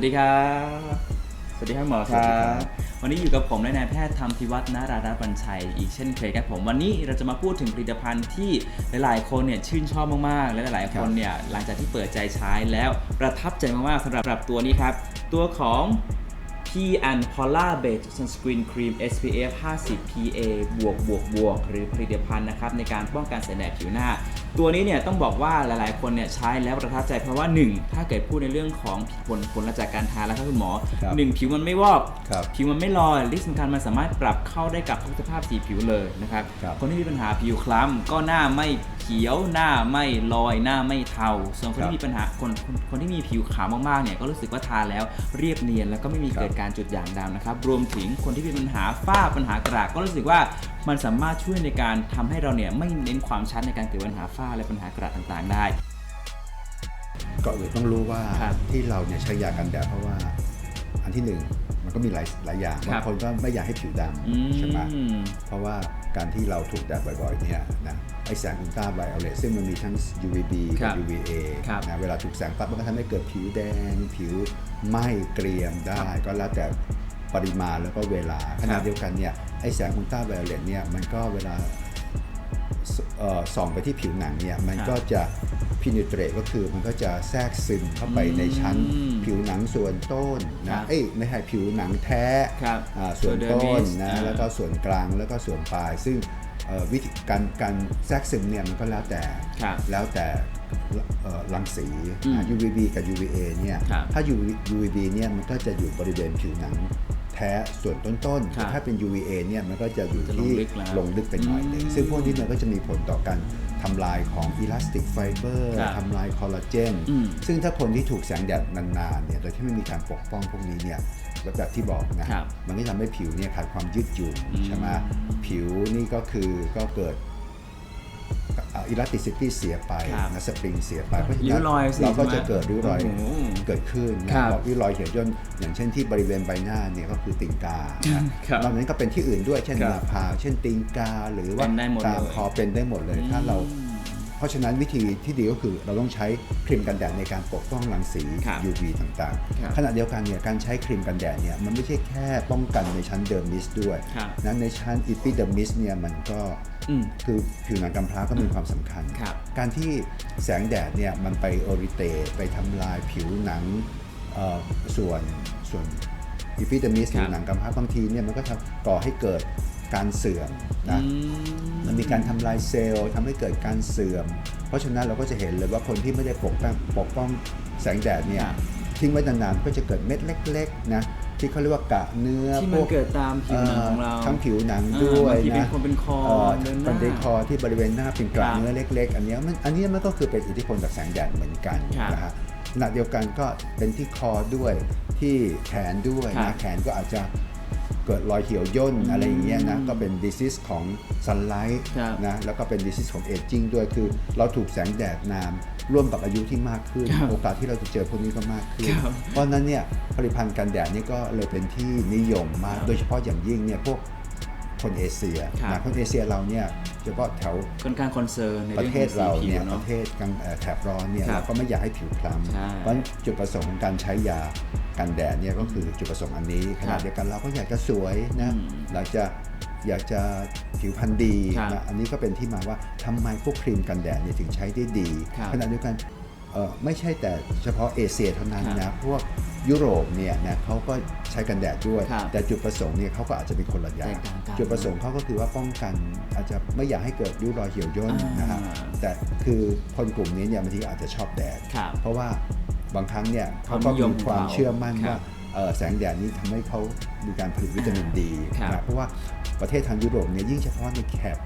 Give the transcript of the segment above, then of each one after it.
วัสดีครับ สวัสดีครับหมอคสวัสรัดีครับ บ วันนี้อยู่กับผมและนายแพทย์ธรรมพิวัฒน์นารารัตน์บัญชัย อีกเช่นเคยครับผม วันนี้เราจะมาพูดถึงผลิตภัณฑ์ที่หลาย ๆ คนเนี่ยชื่นชอบมาก ๆ และหลาย ๆ คนเนี่ยหลังจากที่เปิดใจใช้แล้วประทับใจมาก ๆสำหรับตัวนี้ครับ ตัวของ P and Polar Based Sunscreen Cream SPF 50 PA บวกบวกบวกหรือผลิตภัณฑ์นะครับในการป้องกันแสงแดดผิวหน้า ตัวนี้เนี่ยต้องบอกว่าหลายๆ คนเนี่ยใช้แล้วประทับใจเพราะว่า 1 ถ้าเกิดพูดในเรื่องของผลผลลัพธ์จากการทานแล้วครับคุณหมอ ครับ1 ผิวมันไม่วอกครับผิวมันไม่ลอยที่สำคัญมันสามารถปรับเข้าได้กับทุกสภาพสีผิวเลยนะครับครับ คนที่มีปัญหาผิวคล้ำก็หน้าไม่เขียวหน้าไม่ลอยหน้าไม่เทาส่วนคนครับที่มีปัญหาคนคนคนที่มีผิวขาวมากๆเนี่ยก็รู้สึกว่าทาแล้วเรียบเนียนแล้วก็ไม่มีครับเกิดการจุดด่างดำนะครับ รวมถึงคนที่มีปัญหาฝ้าปัญหากระก็รู้สึกว่ามันสามารถช่วยในการทำให้เราเนี่ยไม่เน้นความชัดในการเกิดปัญหาฝ้าและปัญหากระต่างๆ ได้ก่อนอื่นต้องรู้ว่าครับที่เราเนี่ยใช้ยากันแดดเพราะว่าอันที่หนึ่งมันก็มีหลายหลายอย่างครับบางคนก็ไม่อยากให้ผิวดอืำใช่ไหมมเพราะว่าการที่เราถูกแดดบ่อยๆเนี่ยนะ ไอแสงอุลตราไวโอเลตซึ่งมันมีทั้ง UVB ครักับบ UVA ครับนะเวลาถูกแสงปั๊บมันก็ทำให้เกิดผิวแดง ผิวไหม้เกรียมได้ ก็แล้วแต่ปริมาณแล้วก็เวลาขณะเดียวกันเนี่ยไอแสงอุลตราไวโอเลตเนี่ยมันก็เวลาเอ่อส่องไปที่ผิวหนังเนี่ยมันครับก็จะพินิเตรตก็คือมันก็จะแทรกซึมเข้าไปในชั้นอืมผิวหนังส่วนต้นครันะบเอ้ยไม่ใช่ผิวหนังแท้ครับอ่าส่วนส่วนต้น dermis นะอ่าแล้วก็ส่วนกลางแล้วก็ส่วนปลาย ซึ่งเอ่อ วิธีการการแทรกซึมเนี่ยมันก็แล้วแต่ครับแล้วแต่เอ่อรังสีอืมนะ UVB กับ UVA เนี่ยครับถ้า UVB เนี่ยมันก็จะอยู่บริเวณผิวหนังแท้ส่วนต้นๆครับแต่ถ้าเป็น UVA เนี่ยมันก็จะอยู่จะลงที่ลึกแล้วลงลึกไปหน่อยหนึงอืมซึ่งพวกนี้มันก็จะมีผลต่อการทำลายของอิลาสติกไฟเบอร์ครับทำลายคอลลาเจนอืมซึ่งถ้าคนที่ถูกแสงแดดนานๆเนี่ยโดยที่ไม่มีการปกป้องพวกนี้เนี่ยแล้วแบบที่บอกนะครับมันก็ทำให้ผิวเนี่ยขาดความยืดหยุ่นอืมใช่ไหมผิวนี่ก็คือก็เกิด อิลาสติซิตี้เสียไปครับนะสปริงเสียไปเพราะฉะริ้นั้วนรอยสิเราก็ใช่ไหมจะเกิดริ้วรอยโอ้โหเกิดขึ้นนะครับบอกริ้วรอยเหี่ยวย่นอย่างเช่นที่บริเวณใบหน้าเนี่ยก็คือติ่งกานะครับนอกจากนั้นก็เป็นที่อื่นด้วยเช่นครับหน้าผากเช่นติงกาหรือว่าเป็นได้หมดตามเลยคอเป็นได้หมดเลย ถ้าเราอืม เพราะฉะนั้นวิธีที่ดีก็คือเราต้องใช้ครีมกันแดดในการปกป้องรังสี ครับ UV ต่างครับ ๆ ขณะเดียวกันเนี่ยการใช้ครีมกันแดดเนี่ยมันไม่ใช่แค่ป้องกันในชั้นเดอร์มิสด้วยครับ นะในชั้นอิปิเดอร์มิสเนี่ยมันก็อืม คือผิวหนังกำพร้าก็มีความสำคัญ ครับ การที่แสงแดดเนี่ยมันไปโอริเตไปทำลายผิวหนังเอ่อส่วนส่วนอิปิเดมิสครับผิวหนังกำพร้าบางทีเนี่ยมันก็ทำก่อให้เกิด การเสื่อมนะอืมมันมีการทำลายเซลล์ทำให้เกิดการเสื่อม เพราะฉะนั้นเราก็จะเห็นเลยว่าคนที่ไม่ได้ปกป้องปกป้องแสงแดดเนี่ยครับทิ้งไว้นานๆก็จะเกิดเม็ดเล็กๆนะที่เขาเรียกว่ากระเนื้อที่พมันวกเกิดตามผิวหนังของเราทั้งผิวหนังอ่าด้วยบางทีเป็นนะคนเป็นคอเอ่อเดินหน้าเป็นที่คอที่บริเวณหน้าเป็นกระครับเนื้อเล็ก ๆ อันเนี้ยมันอันเนี้ยมันก็คือเป็นอิทธิพลจากแสงแดดเหมือนกันครับนะฮะขณะเดียวกันก็เป็นที่คอด้วยที่แขนด้วยครันะบแขนก็อาจจะ เกิดรอยเหี่ยวย่นอืมอะไรอย่างเงี้ยนะก็เป็น disease ของ sunlight ครับนะแล้วก็เป็น disease ของ aging ด้วยคือเราถูกแสงแดดนามร่วมกับอายุที่มากขึ้นครับโอกาสที่เราจะเจอพวกนี้ก็มากขึ้นครับเพราะฉะนั้นเนี่ยผลิตภัณฑ์กันแดดนี่ก็เลยเป็นที่นิยมมากครับโดยเฉพาะอย่างยิ่งเนี่ยพวก คนเอเชียครับ นะคนเอเชียเราเนี่ยเฉพาะแถวค่อนข้างคอนเซิร์นในประเรื่องเทของสีศเราผิเนี่วยปเนาะ ระเทศกลางเอ่อแถบร้อนเนี่ยครับเราก็ไม่อยากให้ผิวคล้ใช่ำเพราะฉะนั้นจุดประสงค์ของการใช้ยากันแดดเนี่ยก็คือจุดประสงค์อันนี้ขณะเดียวกันเราก็อยากจะสวยนะอืมเราจะอยากจะผิวพรรณดีครับนะอันนี้ก็เป็นที่มาว่าทำไมพวกครีมกันแดดเนี่ยถึงใช้ได้ดีครับ ขณะเดียวกันเอ่อ ไม่ใช่แต่เฉพาะเอเชียเท่านั้นครับนะพวกยุโรปเนี่ยนะเขาก็ใช้กันแดดด้วยครับแต่จุดประสงค์เนี่ยเขาก็อาจจะเป็นคนละอย่าแตงกต่างกันจุดประสงค์เขาก็คือว่าป้องกันอาจจะไม่อยากให้เกิดริ้วรอยเหี่ยวย่นนะฮะอ่าแต่คือคนกลุ่มนี้เนี่ยบางทีอาจจะชอบแดดครับเพราะว่าบางครั้งเนี่ยควาเขามก็นิยมมีความของเขาเชื่อมั่นครับว่าเอ่อแสงแดดนี้ทำให้เขามีการผลิตวิตามินดีครับนะเพราะว่าประเทศทางยุโรปเนี่ยยิ่งเฉพาะในแถบ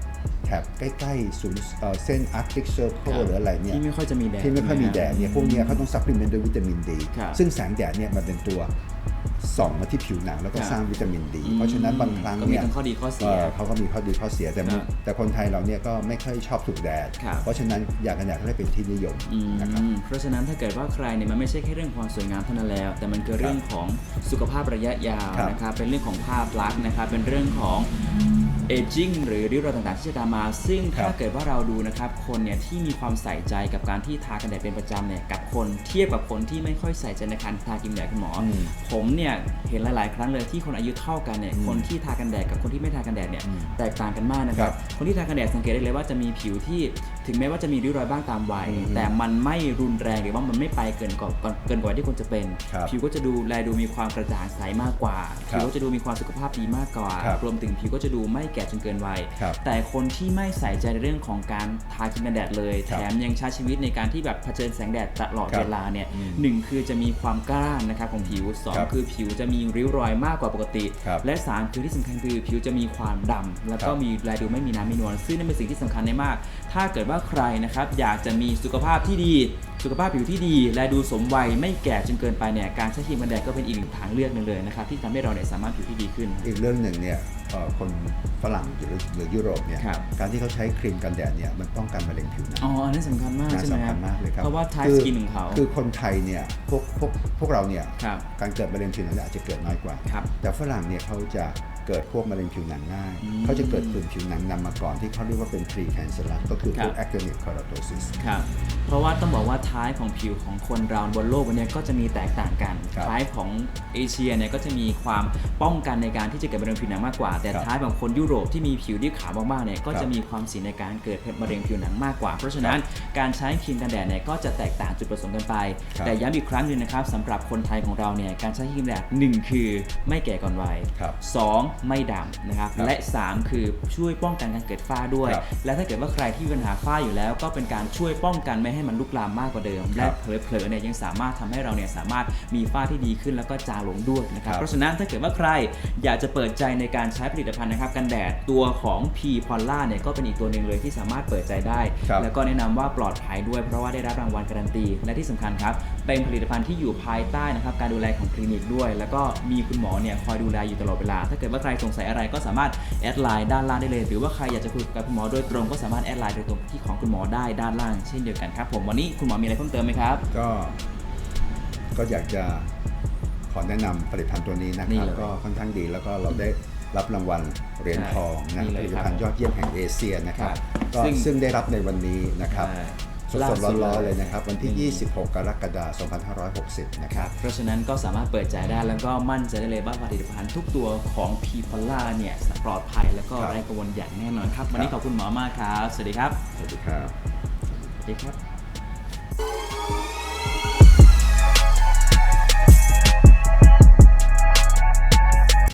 แถบใกล้ๆศูนย์เอ่อเส้นอาร์กติกเซอร์เคิลหรืออะไรเนี่ยที่ไม่ค่อยจะมีแดดที่ไม่ค่อยมีแดดเนี่ยพวกเนี้ยเขาต้องซัพพลีเมนต์ด้วยวิตามินดีครับซึ่งแสงแดดเนี่ยมันเป็นตัวส่องมาที่ผิวหนังแล้วก็ครับสร้างวิตามินดี เพราะฉะนั้นบางครั้งก็มีเนี่ยทั้งข้อดีข้อเสียเอ่อเขาก็มีข้อดีข้อเสียแต่ครับแต่คนไทยเราเนี่ยก็ไม่ค่อยชอบถูกแดดครับเพราะฉะนั้นอยากกันแดดก็เลยเป็นที่นิยมอืมนะครับเพราะฉะนั้นถ้าเกิดว่าใครเนี่ยมันไม่ใช่แค่เรื่องความสวยงามเท่านั้นแล้ว แต่มันคือเรื่องของสุขภาพระยะยาวครับนะครับเป็นเรื่องของภาพลักษณ์นะครับเป็นเรื่องของ เอจิ้งหรือริ้วรอยต่างๆที่จะตามมา ซึ่งครัถ้าบเกิดว่าเราดูนะครับ คนเนี่ยที่มีความใส่ใจกับการที่ทากันแดดเป็นประจำเนี่ยกับคนเทียบกับคนที่ไม่ค่อยใส่ใจในการทากินแดดคุณหมออมผมเนี่ยเห็นหลาย ๆ ครั้งเลยที่คนอายุเท่ากันเนี่ยอืมคนที่ทากันแดดกับคนที่ไม่ทากันแดดเนี่ยอืมแตกต่างกันมากนะครับครับคนที่ทากันแดดสังเกตได้เลยว่าจะมีผิวที่ถึงแม้ว่าจะมีริ้วรอยบ้างตามวัยอืมแต่มันไม่รุนแรงหรือว่ามันไม่ไปเกินกว่าเกินกว่าที่ควรจะเป็น ครับผิวก็จะดูแลดูมีความกระจ่างใสมากกว่าครัผิบวก็จะดูมีความสุขภาพดีมากกว่า ครับ รวมถึงผิวก็จะดูไม่แก่จนเกินวัยครับแต่คนที่ไม่ใส่ใจในเรื่องของการทาครีมกันแดดเลยครัแถบมยังใช้ชีวิตในการที่แบบเผชิญแสงแดดตลอดครับเวลาเนี่ยอืมหนึ่งคือจะมีความกล้านนะครับของผิวสองครับคือผิวจะมีริ้วรอยมากกว่าปกติครับและสามคือที่สำคัญคือผิวจะมีความดำแล้วก็ครับมีแลดูไม่มีน้ำไม่นวลซึ่งนั่นเป็นสิ่งที่สำคัญในมาก ถ้าเกิดว่าใครนะครับอยากจะมีสุขภาพที่ดี สุขภาพผิวที่ดี และดูสมวัยไม่แก่จนเกินไปเนี่ยการใช้ครีมกันแดดก็เป็นอีกหนึ่งทางเลือกหนึงเลยนะครับที่ทำให้เราเนี่ยสามารถผิวที่ดีขึ้น อีกเรื่องหนึ่งเนี่ยเอ่อคนฝรั่งหรือหรือยุโรปเนี่ยครับ การที่เขาใช้ครีมกันแดดเนี่ยมันป้องกันมะเร็งผิวหนัง อ๋ออันนั้นสำคัญมากน่าใช่ไหมสำคคัรัญบมากเลยครับเพราะว่าไทคืสอกินของเขาคือคนไทยเนี่ยพวกพวกพวกเราเนี่ยครับการเกิดมะเร็งผิวหนังเนี่ยอาจจะเกิดน้อยกว่า ครับ แต่ฝรั่งเนี่ยเขาจะ เกิดพวกมะเร็งผิวหนังง่ายอืมเขาจะเกิดผื่นผิวหนังนำมาก่อนที่เขาเรียกว่าเป็น pre cancerous ก็คือพวกครับ actinic keratosis ครับ เพราะว่าต้องบอกว่าท้ายของผิวของคนเราบนโลกวันนี้ก็จะมีแตกต่างกัน ครับท้ายของเอเชียเนี่ยก็จะมีความป้องกันในการที่จะเกิดมะเร็งผิวหนังมากกว่า แต่ครับท้ายของคนยุโรปที่มีผิวที่ขาวมากๆเนี่ยก็ครัจะบมีความเสี่ยงในการเกิดมะเร็งผิวหนังมากกว่า เพราะฉะนั้นการใช้ครีมกันแดดเนี่ยก็จะแตกต่างจุดประสงค์กันไป ครับ แต่ย้ำอีกครั้งหนึ่งนะครับสำหรับคนไทยของเราเนี่ยการใช้ครีมกันแดดหนึ่งคือไม่แก่ก่อนวัย ครับสองไม่ดำนะครับครับและ 3 คือช่วยป้องกันการเกิดฝ้าด้วยครับและถ้าเกิดว่าใครที่มีปัญหาฝ้าอยู่แล้ว ก็เป็นการช่วยป้องกันไม่ให้มันลุกลามมากกว่าเดิม และเผลอๆเนี่ยยังสามารถทำให้เราเนี่ยสามารถมีฝ้าที่ดีขึ้นแล้วก็จางลงด้วยนะครับครับเพราะฉะนั้นถ้าเกิดว่าใครอยากจะเปิดใจในการใช้ผลิตภัณฑ์นะครับกันแดดตัวของ P p o l l a เนี่ยก็เป็นอีกตัวหนึ่งเลยที่สามารถเปิดใจได้ครับแล้วก็แนะนำว่าปลอดภัยด้วยเพราะว่าได้รับรางวัลการันตี และที่สำคัญครับเป็นผลิตภัณฑ์ที่อยู่ภายใต้นะครับการดูแลของคลินิกด้วย แล้วก็มีคุณหมอเนี่ยคอยดูแลอยู่ตลอดเวลา ถ้าเกิดว่าใครสงสัยอะไรก็สามารถแอดไลน์ด้านล่างได้เลย หรือว่าใครอยากจะคุยกับคุณหมอโดยตรงก็สามารถแอดไลน์โดยตรงที่ของคุณหมอได้ด้านล่าง เช่นเดียวกันครับผมวันนี้คุณหมอมีอะไรเพิ่มเติมไหมครับก็ก็อยากจะขอแนะนำผลิตภัณฑ์ตัวนี้นะนี่ครับ เลยก็ค่อนข้างดีแล้วก็เราได้รับรางวัลเหรียญทองนะนี่ผเลยลิตครับภัณฑ์ยอดเยี่ยมแห่งเอเชียนะครับครับก็ซึ่งซึ่งได้รับในวันนี้นะครับ ใช่ สล่าดสุดๆร้อนๆเลยเลยนะครับ วันที่นี่ 26 กรกฎาคม 2560 นะคครัรับ บ เพราะฉะนั้นก็สามารถเปิดใจได้แล้วก็มั่นใจได้เลยว่าผลิตภัณฑ์ทุกตัวของ p p o l l a เนี่ยปลอดภัยแล้วก็ครับไร้กังวลอย่างแน่นอนครับ วันนี้ครับขอบคุณหมอมากครับ สวัสดีครับ สวัสดีครับ สวัสดีครับ